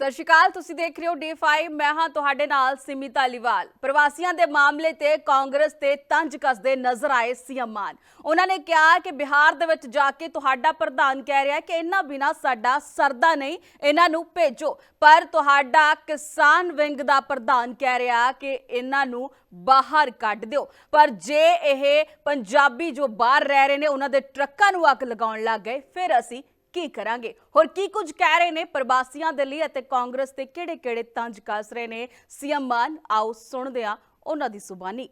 ਸਤਿ ਸ਼੍ਰੀ ਅਕਾਲ, ਤੁਸੀਂ ਦੇਖ ਰਹੇ ਹੋ ਡੀ5 ਮੈਂ ਹਾਂ ਤੁਹਾਡੇ ਨਾਲ ਸਿਮੀ ਧਾਲੀਵਾਲ ਪ੍ਰਵਾਸੀਆਂ ਦੇ ਮਾਮਲੇ ਤੇ ਕਾਂਗਰਸ ਤੇ ਤੰਜ ਕੱਸਦੇ ਨਜ਼ਰ ਆਏ ਸੀਐਮ ਮਾਨ। ਉਹਨਾਂ ਨੇ ਕਿਹਾ ਕਿ ਬਿਹਾਰ ਦੇ ਵਿੱਚ ਜਾ ਕੇ ਤੁਹਾਡਾ ਪ੍ਰਧਾਨ ਕਹਿ ਰਿਹਾ ਕਿ ਇਹਨਾਂ ਬਿਨਾ ਸਾਡਾ ਸਰਦਾ ਨਹੀਂ, ਇਹਨਾਂ ਨੂੰ ਭੇਜੋ। ਪਰ ਤੁਹਾਡਾ ਕਿਸਾਨ ਵਿੰਗ ਦਾ ਪ੍ਰਧਾਨ ਕਹਿ ਰਿਹਾ ਕਿ ਇਹਨਾਂ ਨੂੰ ਬਾਹਰ ਕੱਢ ਦਿਓ। ਪਰ ਜੇ ਇਹ ਪੰਜਾਬੀ ਜੋ ਬਾਹਰ ਰਹਿ ਰਹੇ ਨੇ, ਉਹਨਾਂ ਦੇ ਟਰੱਕਾਂ ਨੂੰ ਅੱਗ ਲਗਾਉਣ ਲੱਗ ਗਏ, ਫਿਰ ਅਸੀਂ ਕੀ ਕਰਾਂਗੇ? ਹੋਰ ਕੀ ਕੁਝ ਕਹਿ ਰਹੇ ਨੇ ਪ੍ਰਵਾਸੀਆਂ ਦੇ ਲਈ ਅਤੇ ਕਾਂਗਰਸ ਤੇ ਕਿਹੜੇ-ਕਿਹੜੇ ਤੰਜ ਕੱਸ ਰਹੇ ਨੇ? ਸੀਐਮ ਮਾਨ, ਆਓ ਸੁਣਦੇ ਹਾਂ ਉਹਨਾਂ ਦੀ ਜ਼ੁਬਾਨੀ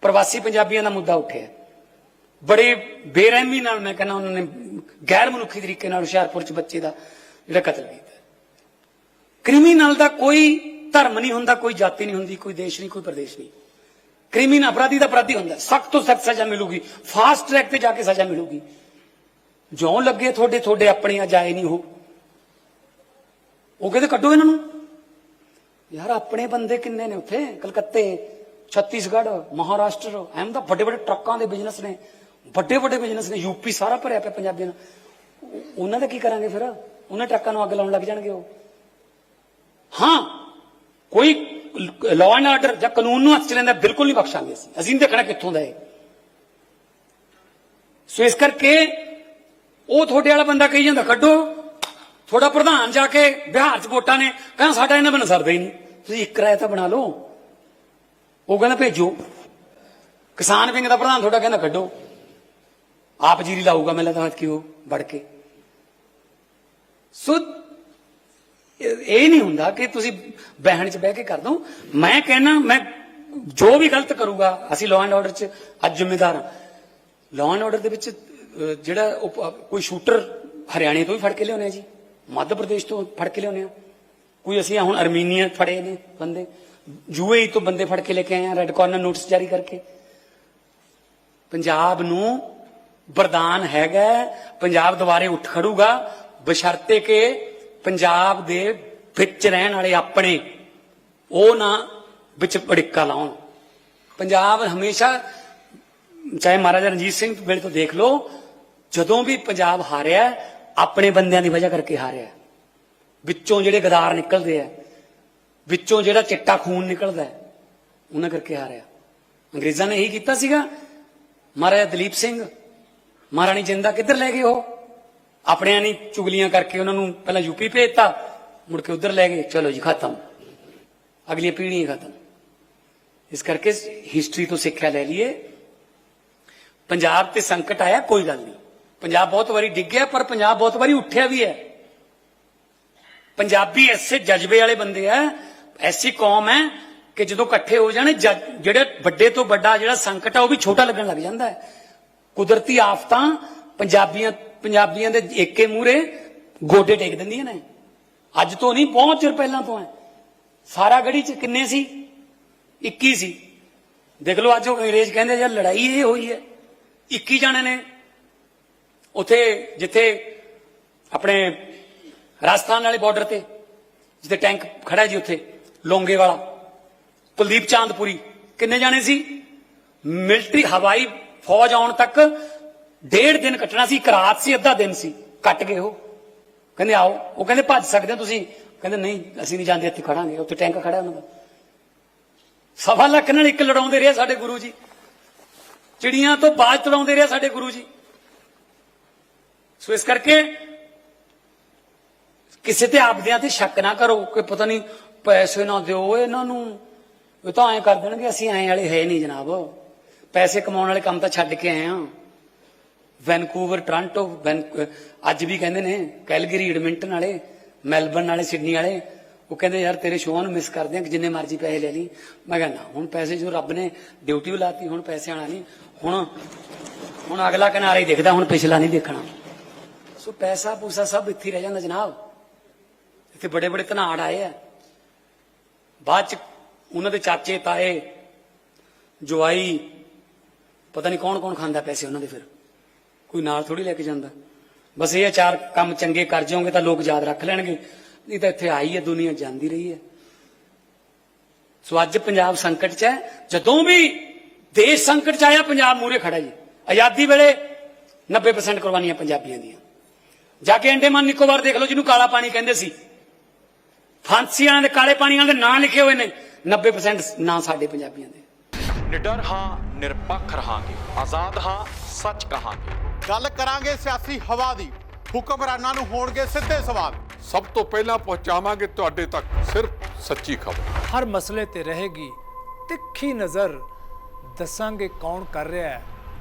ਪ੍ਰਵਾਸੀ ਪੰਜਾਬੀਆਂ ਦਾ ਮੁੱਦਾ ਉੱਠਿਆ ਬੜੇ ਬੇਰਹਿਮੀ ਨਾਲ ਮੈਂ ਕਹਿੰਦਾ ਉਹਨਾਂ ਨੇ ਗੈਰ ਮਨੁੱਖੀ ਤਰੀਕੇ ਨਾਲ ਹੁਸ਼ਿਆਰਪੁਰ ਚ ਬੱਚੇ ਦਾ ਜਿਹੜਾ ਕਤਲ ਕੀਤਾ ਕ੍ਰਿਮੀਨਲ ਦਾ ਕੋਈ ਧਰਮ ਨਹੀਂ ਹੁੰਦਾ, ਕੋਈ ਜਾਤੀ ਨਹੀਂ ਹੁੰਦੀ, ਕੋਈ ਦੇਸ਼ ਨਹੀਂ, ਕੋਈ ਪ੍ਰਦੇਸ਼ ਨਹੀਂ। ਕ੍ਰਿਮੀਨਲ ਅਪਰਾਧੀ ਦਾ ਅਪਰਾਧੀ ਹੁੰਦਾ ਸਖਤ ਤੋਂ ਸਖਤ ਸਜ਼ਾ ਮਿਲੂਗੀ। ਫਾਸਟ ਟਰੈਕ ਤੇ ਜਾ ਕੇ ਸਜ਼ਾ ਮਿਲੂਗੀ। ਜਿਉਂ ਲੱਗੇ ਤੁਹਾਡੇ ਤੁਹਾਡੇ ਆਪਣੇ ਆ ਜਾਏ ਨਹੀਂ ਉਹ। ਉਹ ਕਹਿੰਦੇ, ਕੱਢੋ ਇਹਨਾਂ ਨੂੰ। ਯਾਰ, ਆਪਣੇ ਬੰਦੇ ਕਿੰਨੇ ਨੇ ਉੱਥੇ? ਕਲਕੱਤੇ, ਛੱਤੀਸਗੜ੍ਹ, ਮਹਾਰਾਸ਼ਟਰ ਐਮ ਦਾ ਵੱਡੇ ਵੱਡੇ ਟਰੱਕਾਂ ਦੇ ਬਿਜ਼ਨਸ ਨੇ। ਵੱਡੇ ਵੱਡੇ ਬਿਜ਼ਨਸ ਨੇ ਯੂਪੀ ਸਾਰਾ ਭਰਿਆ ਪਿਆ ਪੰਜਾਬੀਆਂ ਨਾਲ। ਉਹਨਾਂ ਦਾ ਕੀ ਕਰਾਂਗੇ ਫਿਰ? ਉਹਨਾਂ ਟਰੱਕਾਂ ਨੂੰ ਅੱਗ ਲਾਉਣ ਲੱਗ ਜਾਣਗੇ ਉਹ। ਹਾਂ, ਕੋਈ ਲਾਅ ਐਂਡ ਆਰਡਰ ਜਾਂ ਕਾਨੂੰਨ ਨੂੰ ਹੱਥ ਚ ਲੈਂਦਾ, ਬਿਲਕੁਲ ਨਹੀਂ ਬਖਸ਼ਾਂਗੇ ਅਸੀਂ। ਅਸੀਂ ਨਹੀਂ ਦੇਖਣਾ ਕਿੱਥੋਂ ਦਾ ਹੈ ਸੋ ਇਸ ਕਰਕੇ ਉਹ ਤੁਹਾਡੇ ਵਾਲਾ ਬੰਦਾ ਕਹੀ ਜਾਂਦਾ, ਕੱਢੋ। ਤੁਹਾਡਾ ਪ੍ਰਧਾਨ ਜਾ ਕੇ ਬਿਹਾਰ ਚ ਵੋਟਾਂ ਨੇ, ਕਹਿੰਦਾ, ਸਾਡਾ ਇਹਨਾਂ ਬਿਨਾਂ ਸਰਦਾ ਹੀ ਨਹੀਂ। ਤੁਸੀਂ ਇੱਕ ਰਾਇ ਤਾਂ ਬਣਾ ਲਓ। ਉਹ ਕਹਿੰਦਾ, ਭੇਜੋ। ਕਿਸਾਨ ਵਿੰਗ ਦਾ ਪ੍ਰਧਾਨ ਤੁਹਾਡਾ ਕਹਿੰਦਾ, ਕੱਢੋ। ਆਪ ਜੀਰੀ ਲਾਊਗਾ ਮੈਂ ਲੱਗਦਾ ਕਿ ਉਹ ਵੜ ਕੇ। ਸੋ, ਇਹ ਨਹੀਂ ਹੁੰਦਾ ਕਿ ਤੁਸੀਂ ਬਹਿਣ ਚ ਬਹਿ ਕੇ ਕਰ ਦੋ ਮੈਂ ਕਹਿਣਾ ਮੈਂ ਜੋ ਵੀ ਗਲਤ ਕਰੂਗਾ, ਅਸੀਂ ਲਾਅ ਐਂਡ ਆਰਡਰ ਚ ਅੱਜ ਜ਼ਿੰਮੇਦਾਰ ਹਾਂ। ਲਾਅ ਐਂਡ ਆਰਡਰ ਦੇ ਵਿੱਚ ਜਿਹੜਾ ਉਹ ਕੋਈ ਸ਼ੂਟਰ ਹਰਿਆਣੇ ਤੋਂ ਵੀ ਫੜ ਕੇ ਲਿਆਉਂਦੇ ਆ ਜੀ? ਮੱਧ ਪ੍ਰਦੇਸ਼ ਤੋਂ ਫੜ ਕੇ ਲਿਆਉਂਦੇ ਆ? ਕੋਈ ਅਸੀਂ ਹੁਣ ਅਰਮੀਨੀਆ ਫੜੇ ਨੇ ਬੰਦੇ? ਯੂਏਈ ਤੋਂ ਬੰਦੇ ਫੜ ਕੇ ਲੈ ਕੇ ਆਏ ਆ ਰੈੱਡ ਕਾਰਨਰ ਨੋਟਿਸ ਜਾਰੀ ਕਰਕੇ। ਪੰਜਾਬ ਨੂੰ ਵਰਦਾਨ ਹੈਗਾ ਪੰਜਾਬ ਦੁਬਾਰੇ ਉੱਠ ਖੜੂਗਾ, ਬਸ਼ਰਤੇ ਕਿ ਪੰਜਾਬ ਦੇ ਵਿੱਚ ਰਹਿਣ ਵਾਲੇ ਆਪਣੇ, ਉਹ ਨਾ ਵਿੱਚ ਪੜਿੱਕਾ ਲਾਉਣ। ਪੰਜਾਬ ਹਮੇਸ਼ਾ, ਚਾਹੇ ਮਹਾਰਾਜਾ ਰਣਜੀਤ ਸਿੰਘ ਵੇਲੇ ਤੋਂ ਦੇਖ ਲਓ ਜਦੋਂ ਵੀ ਪੰਜਾਬ ਹਾਰਿਆ, ਆਪਣੇ ਬੰਦਿਆਂ ਦੀ ਵਜ੍ਹਾ ਕਰਕੇ ਹਾਰਿਆ। ਵਿੱਚੋਂ ਜਿਹੜੇ ਗਦਾਰ ਨਿਕਲਦੇ ਆ, ਵਿੱਚੋਂ ਜਿਹੜਾ ਚਿੱਟਾ ਖੂਨ ਨਿਕਲਦਾ, ਉਹਨਾਂ ਕਰਕੇ ਹਾਰਿਆ। ਅੰਗਰੇਜ਼ਾਂ ਨੇ ਇਹੀ ਕੀਤਾ ਸੀਗਾ, ਮਹਾਰਾਜਾ ਦਲੀਪ ਸਿੰਘ, ਮਹਾਰਾਣੀ ਜਿੰਦਾ ਕਿੱਧਰ ਲੈ ਗਏ ਉਹ? ਆਪਣਿਆਂ ਨੇ ਚੁਗਲੀਆਂ ਕਰਕੇ ਉਹਨਾਂ ਨੂੰ ਪਹਿਲਾਂ ਯੂਪੀ ਭੇਜਤਾ, ਮੁੜ ਕੇ ਉਧਰ ਲੈ ਗਏ। ਚਲੋ ਜੀ, ਖਤਮ। ਅਗਲੀ ਪੀੜ੍ਹੀ ਖਤਮ। ਇਸ ਕਰਕੇ ਹਿਸਟਰੀ ਤੋਂ ਸਿੱਖਿਆ ਲੈ ਲਈਏ। ਪੰਜਾਬ ਤੇ ਸੰਕਟ ਆਇਆ, ਕੋਈ ਗੱਲ ਨਹੀਂ। ਪੰਜਾਬ ਬਹੁਤ ਵਾਰੀ ਡਿੱਗਿਆ, ਪਰ ਪੰਜਾਬ ਬਹੁਤ ਵਾਰੀ ਉੱਠਿਆ ਵੀ ਹੈ। ਪੰਜਾਬੀ ਐਸੇ ਜਜ਼ਬੇ ਵਾਲੇ ਬੰਦੇ ਆ, ਐਸੀ ਕੌਮ ਹੈ ਕਿ ਜਦੋਂ ਇਕੱਠੇ ਹੋ ਜਾਣ, ਜੱਜ- ਜਿਹੜੇ ਵੱਡੇ ਤੋਂ ਵੱਡਾ ਜਿਹੜਾ ਸੰਕਟ ਆ, ਉਹ ਵੀ ਛੋਟਾ ਲੱਗਣ ਲੱਗ ਜਾਂਦਾ ਹੈ। ਕੁਦਰਤੀ ਆਫਤਾਂ ਪੰਜਾਬੀਆਂ ਪੰਜਾਬੀਆਂ ਦੇ ਏਕੇ ਮੂਰੇ ਗੋਡੇ ਟੇਕ ਦਿੰਦੀਆਂ ਨੇ। ਅੱਜ ਤੋਂ ਨਹੀਂ, ਬਹੁਤ ਚਿਰ ਪਹਿਲਾਂ ਤੋਂ ਹੈ। ਸਾਰਾ ਗੜੀ ਚ ਕਿੰਨੇ ਸੀ? 21 ਸੀ। ਦੇਖ ਲਓ, ਅੱਜ ਉਹ ਅੰਗਰੇਜ਼ ਕਹਿੰਦੇ ਯਾਰ ਲੜਾਈ ਇਹ ਹੋਈ ਹੈ। 21 ਜਾਣੇ ਨੇ। ਉੱਥੇ ਜਿੱਥੇ ਆਪਣੇ ਰਾਜਸਥਾਨ ਵਾਲੇ ਬਾਰਡਰ ਤੇ, ਜਿੱਥੇ ਟੈਂਕ ਖੜਾ ਜੀ ਉੱਥੇ, ਲੋਂਗੇ ਵਾਲਾ, ਕੁਲਦੀਪ ਚਾਂਦਪੁਰੀ। ਕਿੰਨੇ ਜਾਣੇ ਸੀ? ਮਿਲਟਰੀ ਹਵਾਈ ਫੌਜ ਆਉਣ ਤੱਕ ਡੇਢ ਦਿਨ ਕੱਟਣਾ ਸੀ, ਇੱਕ ਰਾਤ ਸੀ, ਅੱਧਾ ਦਿਨ ਸੀ। ਕੱਟ ਗਏ ਉਹ। ਕਹਿੰਦੇ ਆਓ। ਉਹ ਕਹਿੰਦੇ ਭੱਜ ਸਕਦੇ ਹੋ ਤੁਸੀਂ। ਕਹਿੰਦੇ ਨਹੀਂ, ਅਸੀਂ ਨਹੀਂ ਜਾਂਦੇ, ਇੱਥੇ ਖੜਾਂਗੇ। ਉੱਥੇ ਟੈਂਕ ਖੜਾ ਉਹਨਾਂ ਦਾ। ਸਵਾ ਲੱਖ ਨਾਲ ਇੱਕ ਲੜਾਉਂਦੇ ਰਹੇ ਸਾਡੇ ਗੁਰੂ ਜੀ। ਚਿੜੀਆਂ ਤੋਂ ਬਾਜ ਤੜਾਉਂਦੇ ਰਹੇ ਸਾਡੇ ਗੁਰੂ ਜੀ। ਸੋ ਇਸ ਕਰਕੇ ਕਿਸੇ ਤੇ ਆਪਦਿਆਂ ਤੇ ਸ਼ੱਕ ਨਾ ਕਰੋ ਕਿ ਪਤਾ ਨਹੀਂ ਪੈਸੇ ਨਾ ਦਿਓ ਇਹਨਾਂ ਨੂੰ। ਉਹ ਤਾਂ ਐਂ ਕਰ ਦੇਣਗੇ, ਅਸੀਂ ਐਂ ਵਾਲੇ ਹੈ ਨਹੀਂ ਜਨਾਬ। ਪੈਸੇ ਕਮਾਉਣ ਵਾਲੇ ਕੰਮ ਤਾਂ ਛੱਡ ਕੇ ਆਏ ਆ ਵੈਨਕੂਵਰ, ਟ੍ਰਾਂਟੋ, ਵੈਨ ਅੱਜ ਵੀ ਕਹਿੰਦੇ ਨੇ, ਕੈਲਗਰੀ, ਐਡਮਿੰਟਨ ਵਾਲੇ, ਮੈਲਬਰਨ ਵਾਲੇ, ਸਿਡਨੀ ਵਾਲੇ, ਉਹ ਕਹਿੰਦੇ, ਯਾਰ ਤੇਰੇ ਸ਼ੋਆਂ ਨੂੰ ਮਿਸ ਕਰਦੇ ਆ ਕਿ ਜਿੰਨੇ ਮਰਜ਼ੀ ਪੈਸੇ ਲੈ ਲਈ। ਮੈਂ ਕਹਿੰਦਾ ਹੁਣ ਪੈਸੇ ਜੋ ਰੱਬ ਨੇ ਡਿਊਟੀ ਲਾਤੀ, ਹੁਣ ਪੈਸੇ ਆਣਾ ਨਹੀਂ। ਹੁਣ ਹੁਣ ਅਗਲਾ ਕਿਨਾਰਾ ਹੀ ਦਿਖਦਾ, ਹੁਣ ਪਿਛਲਾ ਨਹੀਂ ਦੇਖਣਾ। ਸੋ ਪੈਸਾ ਪੂਸਾ ਸਭ ਇੱਥੇ ਰਹਿ ਜਾਂਦਾ ਜਨਾਬ। ਇੱਥੇ ਬੜੇ ਬੜੇ ਧਨਾੜ ਆਏ ਆ। ਬਾਅਦ ਚ ਉਹਨਾਂ ਦੇ ਚਾਚੇ, ਤਾਏ, ਜਵਾਈ, ਪਤਾ ਨਹੀਂ ਕੌਣ ਕੌਣ ਖਾਂਦਾ ਪੈਸੇ ਉਹਨਾਂ ਦੇ ਫਿਰ। ਕੋਈ ਨਾਲ ਥੋੜੀ ਲੈ ਕੇ ਜਾਂਦਾ। ਬਸ ਇਹ ਆ, ਚਾਰ ਕੰਮ ਚੰਗੇ ਕਰ ਜਾਓਗੇ ਤਾਂ ਲੋਕ ਯਾਦ ਰੱਖ ਲੈਣਗੇ। ਨਹੀਂ ਤਾਂ ਇੱਥੇ ਆਈ ਹੈ, ਦੁਨੀਆ ਜਾਂਦੀ ਰਹੀ ਹੈ। ਸੋ ਅੱਜ ਪੰਜਾਬ ਸੰਕਟ 'ਚ ਹੈ। ਜਦੋਂ ਵੀ ਦੇਸ਼ ਸੰਕਟ 'ਚ ਆਇਆ, ਪੰਜਾਬ ਮੂਰੇ ਖੜਾ ਜੀ। ਆਜ਼ਾਦੀ ਵੇਲੇ 90% ਕੁਰਬਾਨੀਆਂ ਪੰਜਾਬੀਆਂ ਦੀਆਂ। ਜਾ ਕੇ ਅੰਡੇਮਾਨ ਨਿਕੋਬਾਰ ਦੇਖ ਲਓ ਜਿਹਨੂੰ ਕਾਲਾ ਪਾਣੀ ਕਹਿੰਦੇ ਸੀ। ਫਾਂਸੀਆਂ ਦੇ ਕਾਲੇ ਪਾਣੀਆਂ ਦੇ ਨਾਂ ਲਿਖੇ ਹੋਏ ਨੇ। 90% ਨਾਂ ਸਾਡੇ ਪੰਜਾਬੀਆਂ ਦੇ। ਨਿਡਰ ਹਾਂ ਨਿਰਪੱਖ ਰਹਾਂਗੇ। ਆਜ਼ਾਦ ਹਾਂ ਸੱਚ ਕਹਾਂਗੇ। ਗੱਲ ਕਰਾਂਗੇ ਸਿਆਸੀ ਹਵਾ ਦੀ। ਹੁਕਮਰਾਨਾਂ ਨੂੰ ਹੋਣਗੇ ਸਿੱਧੇ ਸਵਾਲ। ਸਭ ਤੋਂ ਪਹਿਲਾਂ ਪਹੁੰਚਾਵਾਂਗੇ ਤੁਹਾਡੇ ਤੱਕ ਸਿਰਫ ਸੱਚੀ ਖਬਰ। ਹਰ ਮਸਲੇ ਤੇ ਰਹੇਗੀ ਤਿੱਖੀ ਨਜ਼ਰ। ਦੱਸਾਂਗੇ ਕੌਣ ਕਰ ਰਿਹਾ ਹੈ।